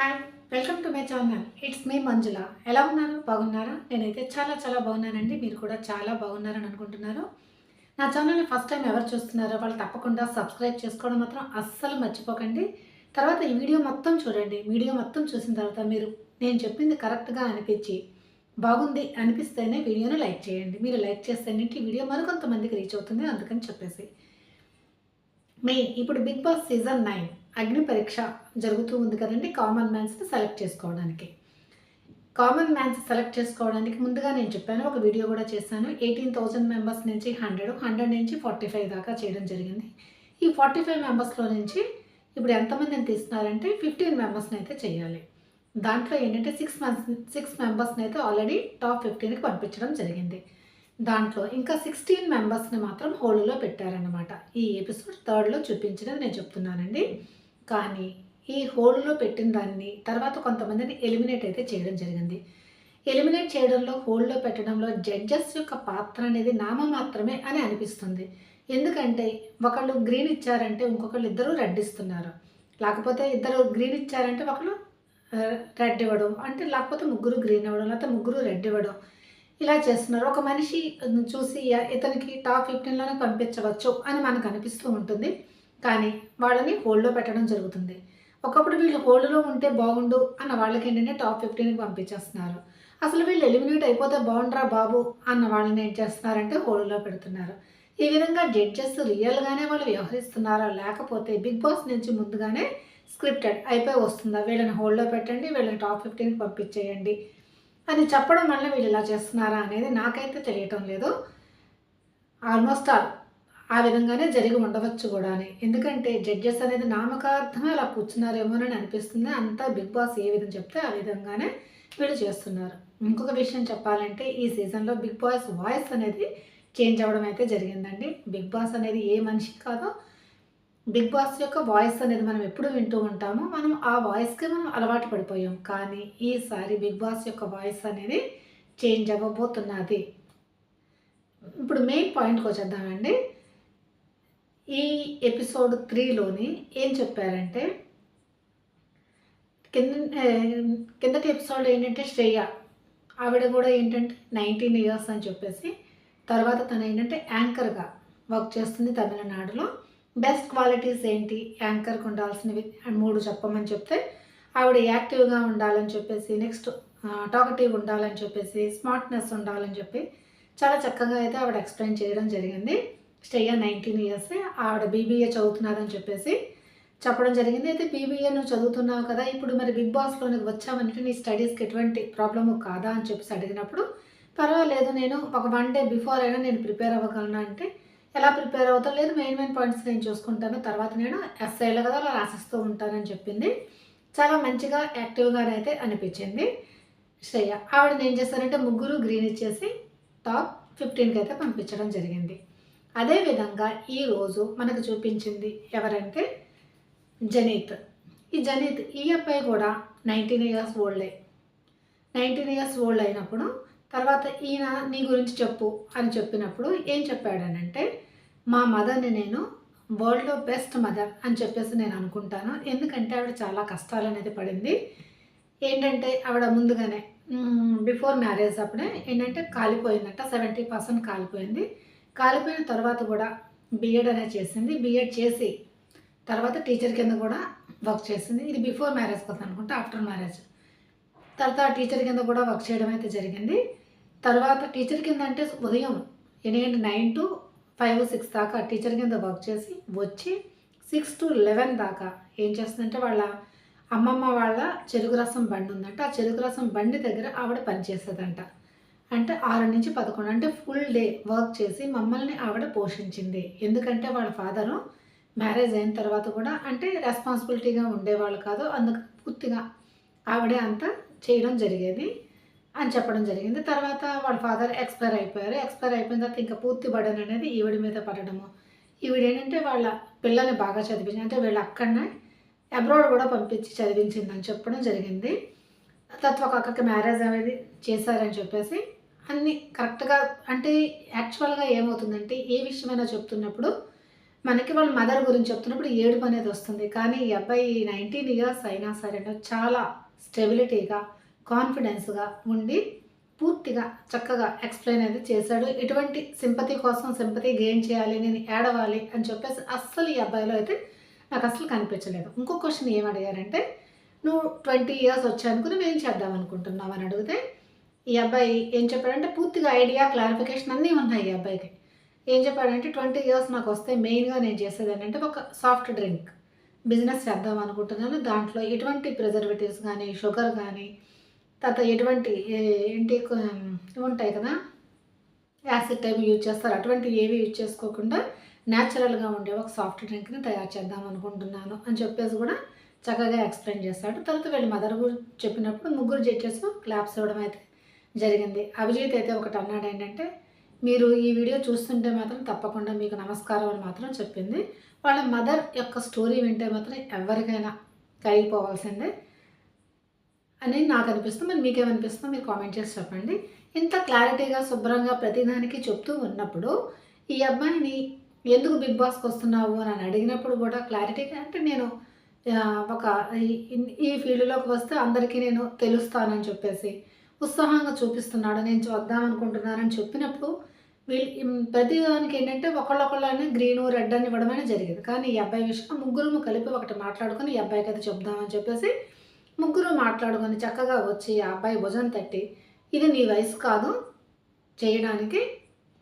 Hi welcome to my channel it's మీ మంజుల ఎలా ఉన్నారు? బాగున్నారా? నేనైతే చాలా చాలా బాగున్నానండి. మీరు కూడా చాలా బాగున్నారని అనుకుంటున్నారు. నా ఛానల్ని ఫస్ట్ టైం ఎవరు చూస్తున్నారో వాళ్ళు తప్పకుండా సబ్స్క్రైబ్ చేసుకోవడం మాత్రం అస్సలు మర్చిపోకండి. తర్వాత ఈ వీడియో మొత్తం చూడండి. వీడియో మొత్తం చూసిన తర్వాత మీరు నేను చెప్పింది కరెక్ట్గా అనిపించి బాగుంది అనిపిస్తేనే వీడియోని లైక్ చేయండి. మీరు లైక్ చేస్తేనే ఈ వీడియో మరికొంతమందికి రీచ్ అవుతుంది. అందుకని చెప్పేసి. మే ఇప్పుడు బిగ్ బాస్ సీజన్ నైన్ అగ్ని పరీక్ష జరుగుతూ ఉంది కదండి. కామన్ మ్యాన్స్ని సెలెక్ట్ చేసుకోవడానికి. కామన్ మ్యాన్స్ సెలెక్ట్ చేసుకోవడానికి ముందుగా నేను చెప్పాను ఒక వీడియో కూడా చేశాను. ఎయిటీన్ థౌజండ్ మెంబర్స్ నుంచి హండ్రెడ్ హండ్రెడ్ నుంచి ఫార్టీ ఫైవ్ దాకా చేయడం జరిగింది. ఈ ఫార్టీ ఫైవ్ మెంబర్స్లో నుంచి ఇప్పుడు ఎంతమందిని తీస్తున్నారంటే ఫిఫ్టీన్ మెంబర్స్ని అయితే చేయాలి. దాంట్లో ఏంటంటే సిక్స్ మంత్స్ సిక్స్ మెంబర్స్ని అయితే ఆల్రెడీ టాప్ ఫిఫ్టీన్కి పంపించడం జరిగింది. దాంట్లో ఇంకా సిక్స్టీన్ మెంబర్స్ని మాత్రం హోల్డ్లో పెట్టారనమాట ఈ ఎపిసోడ్ థర్డ్లో చూపించినది నేను చెప్తున్నానండి. కానీ ఈ హోల్డ్లో పెట్టిన దాన్ని తర్వాత కొంతమందిని ఎలిమినేట్ అయితే చేయడం జరిగింది. ఎలిమినేట్ చేయడంలో హోల్డ్లో పెట్టడంలో జడ్జెస్ యొక్క పాత్ర అనేది నామ మాత్రమే అని అనిపిస్తుంది. ఎందుకంటే ఒకళ్ళు గ్రీన్ ఇచ్చారంటే ఇంకొకళ్ళు ఇద్దరు రెడ్ ఇస్తున్నారు. లేకపోతే ఇద్దరు గ్రీన్ ఇచ్చారంటే ఒకళ్ళు రెడ్ ఇవ్వడం అంటే లేకపోతే ముగ్గురు గ్రీన్ ఇవ్వడం లేకపోతే ముగ్గురు రెడ్ ఇవ్వడం. ఇలా చేస్తున్నారు. ఒక మనిషి చూసి ఇతనికి టాప్ ఫిఫ్టీన్లోనే పంపించవచ్చు అని మనకు అనిపిస్తూ ఉంటుంది. కానీ వాళ్ళని హోల్డ్లో పెట్టడం జరుగుతుంది. ఒకప్పుడు వీళ్ళు హోల్డ్లో ఉంటే బాగుండు అన్న వాళ్ళకి ఏంటంటే టాప్ ఫిఫ్టీన్కి పంపించేస్తున్నారు. అసలు వీళ్ళు ఎలిమినేట్ అయిపోతే బాగుండ్రా బాబు అన్న వాళ్ళని ఏం చేస్తున్నారంటే హోల్డ్లో పెడుతున్నారు. ఈ విధంగా జడ్జెస్ రియల్గానే వాళ్ళు వ్యవహరిస్తున్నారా లేకపోతే బిగ్ బాస్ నుంచి ముందుగానే స్క్రిప్టెడ్ అయిపోయి వస్తుందా? వీళ్ళని హోల్డ్లో పెట్టండి వీళ్ళని టాప్ ఫిఫ్టీన్కి పంపించేయండి అని చెప్పడం వల్ల వీళ్ళు ఇలా చేస్తున్నారా అనేది నాకైతే తెలియటం లేదు. ఆల్మోస్ట్ ఆల్ ఆ విధంగానే జరిగి ఉండవచ్చు కూడా అని ఎందుకంటే జడ్జెస్ అనేది నామకార్థమే అలా కూర్చున్నారేమోనని అనిపిస్తుంది. అంతా బిగ్ బాస్ ఏ విధంగా చెప్తే ఆ విధంగానే వీళ్ళు చేస్తున్నారు. ఇంకొక విషయం చెప్పాలంటే ఈ సీజన్లో బిగ్ బాస్ వాయిస్ అనేది చేంజ్ అవ్వడం అయితే జరిగిందండి. బిగ్ బాస్ అనేది ఏ మనిషి కాదో బిగ్ బాస్ యొక్క వాయిస్ అనేది మనం ఎప్పుడు వింటూ ఉంటామో. మనం ఆ వాయిస్కి మనం అలవాటు పడిపోయాం. కానీ ఈసారి బిగ్ బాస్ యొక్క వాయిస్ అనేది చేంజ్ అవ్వబోతున్నది. ఇప్పుడు మెయిన్ పాయింట్కి వచ్చేద్దామండి. ఈ ఎపిసోడ్ త్రీలోని ఏం చెప్పారంటే కింద కిందటి ఎపిసోడ్ ఏంటంటే శ్రేయ. ఆవిడ కూడా ఏంటంటే నైన్టీన్ ఇయర్స్ అని చెప్పేసి తర్వాత తను ఏంటంటే యాంకర్గా వర్క్ చేస్తుంది తమిళనాడులో. బెస్ట్ క్వాలిటీస్ ఏంటి? యాంకర్కి ఉండాల్సినవి మూడు చెప్పమని చెప్తే ఆవిడ యాక్టివ్గా ఉండాలని చెప్పేసి నెక్స్ట్ టాకటివ్ ఉండాలని చెప్పేసి స్మార్ట్నెస్ ఉండాలని చెప్పి చాలా చక్కగా అయితే ఆవిడ ఎక్స్ప్లెయిన్ చేయడం జరిగింది. Shreya nineteen years. ఆవిడ బీబీఏ చదువుతున్నారని చెప్పేసి చెప్పడం జరిగింది. అయితే బీబీఏ నువ్వు చదువుతున్నావు కదా ఇప్పుడు మరి బిగ్ బాస్లోకి వచ్చామంటే నీ స్టడీస్కి ఎటువంటి ప్రాబ్లము కాదా అని చెప్పేసి అడిగినప్పుడు పర్వాలేదు నేను ఒక వన్ డే బిఫోర్ అయినా నేను ప్రిపేర్ అవ్వగలను అంటే ఎలా ప్రిపేర్ అవుతాను లేదు మెయిన్ మెయిన్ పాయింట్స్ నేను చూసుకుంటాను. తర్వాత నేను ఎస్ఐలో కదా అలా రాసిస్తూ ఉంటానని చెప్పింది. చాలా మంచిగా యాక్టివ్గానైతే అనిపించింది శ్రేయ. ఆవిడ ఏం చేస్తారంటే ముగ్గురు గ్రీన్ ఇచ్చేసి టాప్ ఫిఫ్టీన్కి అయితే పంపించడం జరిగింది. అదేవిధంగా ఈరోజు మనకు చూపించింది ఎవరంటే జనీత్. ఈ జనీత్ ఈ అబ్బాయి కూడా నైన్టీన్ ఇయర్స్ ఓల్డే. నైన్టీన్ ఇయర్స్ ఓల్డ్ అయినప్పుడు తర్వాత ఈయన నీ గురించి చెప్పు అని చెప్పినప్పుడు ఏం చెప్పాడనంటే మా మదర్ని నేను వరల్డ్లో బెస్ట్ మదర్ అని చెప్పేసి నేను అనుకుంటాను. ఎందుకంటే ఆవిడ చాలా కష్టాలు అనేది పడింది. ఏంటంటే ఆవిడ ముందుగానే బిఫోర్ మ్యారేజ్ అప్పుడే ఏంటంటే కాలిపోయిందంట సెవెంటీ పర్సెంట్ కాలిపోయింది. కాలిపోయిన తర్వాత కూడా బీఎడ్ అనేది చేసింది. బీఎడ్ చేసి తర్వాత టీచర్ కింద కూడా వర్క్ చేసింది. ఇది బిఫోర్ మ్యారేజ్ కదా అనుకుంటా ఆఫ్టర్ మ్యారేజ్ తర్వాత టీచర్ కింద కూడా వర్క్ చేయడం అయితే జరిగింది. తర్వాత టీచర్ కింద అంటే ఉదయం ఎనిమిది నైన్ టు ఫైవ్ సిక్స్ దాకా టీచర్ కింద వర్క్ చేసి వచ్చి సిక్స్ టు లెవెన్ దాకా ఏం చేస్తుందంటే వాళ్ళ అమ్మమ్మ వాళ్ళ చెరుకు రసం బండి ఉందంట. ఆ చెరుకు రసం బండి దగ్గర ఆవిడ పనిచేసేదంట. అంటే ఆరు నుంచి పదకొండు అంటే ఫుల్ డే వర్క్ చేసి మమ్మల్ని ఆవిడ పోషించింది. ఎందుకంటే వాళ్ళ ఫాదరు మ్యారేజ్ అయిన తర్వాత కూడా అంటే రెస్పాన్సిబిలిటీగా ఉండేవాళ్ళు కాదు అందుకు పూర్తిగా ఆవిడే అంతా చేయడం జరిగేది అని చెప్పడం జరిగింది. తర్వాత వాళ్ళ ఫాదర్ ఎక్స్పైర్ అయిపోయారు. ఎక్స్పైర్ అయిపోయిన తర్వాత ఇంకా పూర్తి బడన్ అనేది ఈవిడ మీద పడడము. ఈవిడ ఏంటంటే వాళ్ళ పిల్లల్ని బాగా చదివించింది అంటే వీళ్ళ అక్కడనే అబ్రాడ్ కూడా పంపించి చదివించిందని చెప్పడం జరిగింది. తర్వాత ఒక అక్కకి మ్యారేజ్ అనేది చేశారని చెప్పేసి అన్నీ కరెక్ట్గా అంటే యాక్చువల్గా ఏమవుతుందంటే ఏ విషయమైనా చెప్తున్నప్పుడు మనకి వాళ్ళ మదర్ గురించి చెప్తున్నప్పుడు ఏడుపు అనేది వస్తుంది. కానీ ఈ అబ్బాయి నైన్టీన్ ఇయర్స్ అయినా సరే చాలా స్టెబిలిటీగా కాన్ఫిడెన్స్గా ఉండి పూర్తిగా చక్కగా ఎక్స్ప్లెయిన్ అయితే చేశాడు. ఎటువంటి సింపతి కోసం సింపతి గెయిన్ చేయాలి నేను ఏడవాలి అని చెప్పేసి అస్సలు ఈ అబ్బాయిలో అయితే నాకు అస్సలు కనిపించలేదు. ఇంకో క్వశ్చన్ ఏం అడిగారంటే నువ్వు ట్వంటీ ఇయర్స్ వచ్చానుకుని మేము ఏం చేద్దాం అనుకుంటున్నావు? అని అడిగితే ఈ అబ్బాయి ఏం చెప్పాడంటే పూర్తిగా ఐడియా క్లారిఫికేషన్ అన్నీ ఉన్నాయి ఈ అబ్బాయికి. ఏం చెప్పాడంటే ట్వంటీ ఇయర్స్ నాకు వస్తే మెయిన్గా నేను చేసేది ఏంటంటే ఒక సాఫ్ట్ డ్రింక్ బిజినెస్ చేద్దాం అనుకుంటున్నాను. దాంట్లో ఎటువంటి ప్రిజర్వేటివ్స్ కానీ షుగర్ కానీ తర్వాత ఎటువంటి ఏంటి ఉంటాయి కదా యాసిడ్ టైప్ యూజ్ చేస్తారు. అటువంటి ఏవి యూజ్ చేసుకోకుండా న్యాచురల్గా ఉండే ఒక సాఫ్ట్ డ్రింక్ని తయారు చేద్దాం అనుకుంటున్నాను అని చెప్పేసి కూడా చక్కగా ఎక్స్ప్లెయిన్ చేస్తాడు. తర్వాత వీళ్ళ మదర్ గురించి చెప్పినప్పుడు ముగ్గురు జడ్జెస్ క్లాప్స్ ఇవ్వడం అయితే జరిగింది. అభిజిత్ అయితే ఒకటి అన్నాడు ఏంటంటే మీరు ఈ వీడియో చూస్తుంటే మాత్రం తప్పకుండా మీకు నమస్కారం అని మాత్రం చెప్పింది. వాళ్ళ మదర్ యొక్క స్టోరీ వింటే మాత్రం ఎవరికైనా కరిగిపోవాల్సిందే అని నాకు అనిపిస్తుంది. మరి మీకేమనిపిస్తుందో మీరు కామెంట్ చేసి చెప్పండి. ఇంత క్లారిటీగా శుభ్రంగా ప్రతిదానికి చెప్తూ ఉన్నప్పుడు ఈ అబ్బాయిని ఎందుకు బిగ్ బాస్కి వస్తున్నావు అని అడిగినప్పుడు కూడా క్లారిటీగా అంటే నేను ఒక ఈ- ఈ ఫీల్డ్లోకి వస్తే అందరికీ నేను తెలుస్తానని చెప్పేసి ఉత్సాహంగా చూపిస్తున్నాడు. నేను వద్దాం అనుకుంటున్నానని చెప్పినప్పుడు వీళ్ళు ప్రతిదానికి ఏంటంటే ఒకళ్ళొకళ్ళని గ్రీను రెడ్ అని ఇవ్వడం అనేది జరిగింది. కానీ ఈ అబ్బాయి విషయం ముగ్గురు కలిపి ఒకటి మాట్లాడుకొని ఈ అబ్బాయికి అయితే చెప్దామని చెప్పేసి ముగ్గురు మాట్లాడుకొని చక్కగా వచ్చి ఆ అబ్బాయి భుజం తట్టి ఇది నీ వయసు కాదు చేయడానికి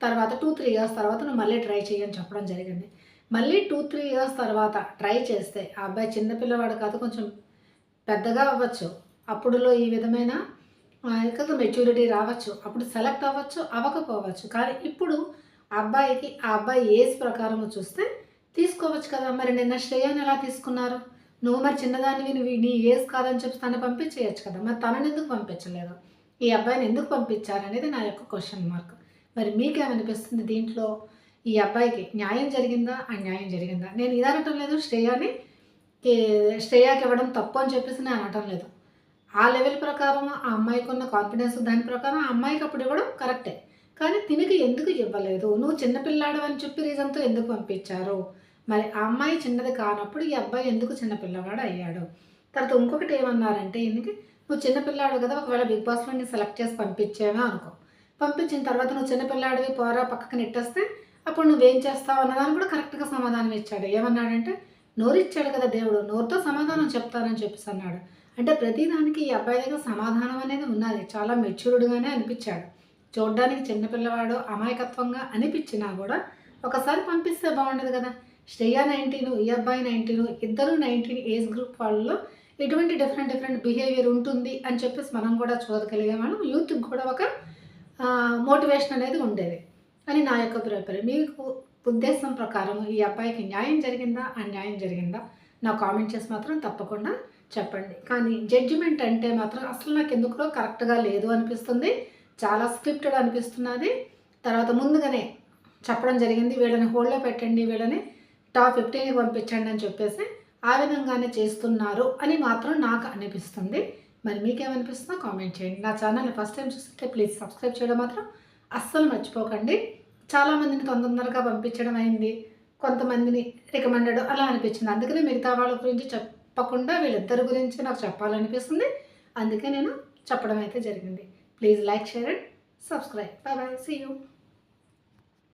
తర్వాత టూ త్రీ ఇయర్స్ తర్వాత నువ్వు మళ్ళీ ట్రై చేయని చెప్పడం జరిగింది. మళ్ళీ టూ త్రీ ఇయర్స్ తర్వాత ట్రై చేస్తే ఆ అబ్బాయి చిన్నపిల్లవాడు కాదు కొంచెం పెద్దగా అవ్వచ్చు. అప్పుడులో ఈ విధమైన కదా మెచ్యూరిటీ రావచ్చు. అప్పుడు సెలెక్ట్ అవ్వచ్చు అవ్వకపోవచ్చు. కానీ ఇప్పుడు అబ్బాయికి ఆ అబ్బాయి ఏజ్ ప్రకారం చూస్తే తీసుకోవచ్చు కదా. మరి నిన్న శ్రేయాన్ని ఎలా తీసుకున్నారు? నువ్వు మరి చిన్నదానివి నువ్వు నీ ఏజ్ కాదని చెప్పి తను పంపించేయచ్చు కదా. మరి తనని ఎందుకు పంపించలేదు? ఈ అబ్బాయిని ఎందుకు పంపించారనేది నా యొక్క క్వశ్చన్ మార్క్ మరి మీకేమనిపిస్తుంది దీంట్లో? ఈ అబ్బాయికి న్యాయం జరిగిందా? అన్యాయం జరిగిందా? నేను ఇది అనటం లేదు. శ్రేయాని శ్రేయాకి ఇవ్వడం తప్పు అని చెప్పేసి నేను అనటం లేదు. ఆ లెవెల్ ప్రకారం ఆ అమ్మాయికి ఉన్న కాన్ఫిడెన్స్ దాని ప్రకారం ఆ అమ్మాయికి అప్పుడు ఇవ్వడం కరెక్టే కానీ తినకి ఎందుకు ఇవ్వలేదు? నువ్వు చిన్నపిల్లాడు అని చెప్పి రీజన్తో ఎందుకు పంపించారు? మరి ఆ అమ్మాయి చిన్నది కానప్పుడు ఈ అబ్బాయి ఎందుకు చిన్నపిల్లవాడు అయ్యాడు? తర్వాత ఇంకొకటి ఏమన్నారంటే ఈయనకి నువ్వు చిన్నపిల్లాడు కదా ఒకవేళ బిగ్ బాస్లో నేను సెలెక్ట్ చేసి పంపించేవా అనుకో. పంపించిన తర్వాత నువ్వు చిన్నపిల్లాడివి పోరా పక్కకు నెట్టేస్తే అప్పుడు నువ్వేం చేస్తావు అన్నదాన్ని కూడా కరెక్ట్గా సమాధానం ఇచ్చాడు. ఏమన్నాడంటే నోరు ఇచ్చాడు కదా దేవుడు నోరుతో సమాధానం చెప్తానని చెప్పేసి అన్నాడు. అంటే ప్రతిదానికి ఈ అబ్బాయి దగ్గర సమాధానం అనేది ఉన్నది చాలా మెచ్యూర్డ్గానే అనిపించాడు. చూడడానికి చిన్నపిల్లవాడు అమాయకత్వంగా అనిపించినా కూడా ఒకసారి పంపిస్తే బాగుండదు కదా. శ్రేయ నైన్టీన్ ఈ అబ్బాయి నైన్టీన్ ఇద్దరు నైన్టీన్ ఏజ్ గ్రూప్ వాళ్ళలో ఎటువంటి డిఫరెంట్ డిఫరెంట్ బిహేవియర్ ఉంటుంది అని చెప్పేసి మనం కూడా చూడగలిగేవాళ్ళం యూత్కి కూడా ఒక మోటివేషన్ అనేది ఉండేది. అని నా యొక్క అభిప్రాయం. మీకు ఉద్దేశం ప్రకారం ఈ అబ్బాయికి న్యాయం జరిగిందా? అన్యాయం జరిగిందా? నా కామెంట్ చేసి మాత్రం తప్పకుండా చెప్పండి. కానీ జడ్జిమెంట్ అంటే మాత్రం అసలు నాకు ఎందుకో కరెక్ట్గా లేదు అనిపిస్తుంది. చాలా స్క్రిప్టెడ్ అనిపిస్తున్నది. తర్వాత ముందుగానే చెప్పడం జరిగింది. వీళ్ళని హోల్డ్లో పెట్టండి. వీళ్ళని టాప్ ఫిఫ్టీన్కి పంపించండి అని చెప్పేసి ఆ విధంగానే చేస్తున్నారు అని మాత్రం నాకు అనిపిస్తుంది. మరి మీకేమనిపిస్తుందో కామెంట్ చేయండి. నా ఛానల్ని ఫస్ట్ టైం చూస్తుంటే ప్లీజ్ సబ్స్క్రైబ్ చేయడం మాత్రం అస్సలు మర్చిపోకండి. చాలామందిని తొందరగా పంపించడం అయింది. కొంతమందిని రికమెండెడ్ అలా అనిపించింది. అందుకనే మిగతా వాళ్ళ గురించి తప్పకుండా వీళ్ళిద్దరి గురించి నాకు చెప్పాలనిపిస్తుంది. అందుకే నేను చెప్పడం అయితే జరిగింది. Please like share and subscribe bye bye see you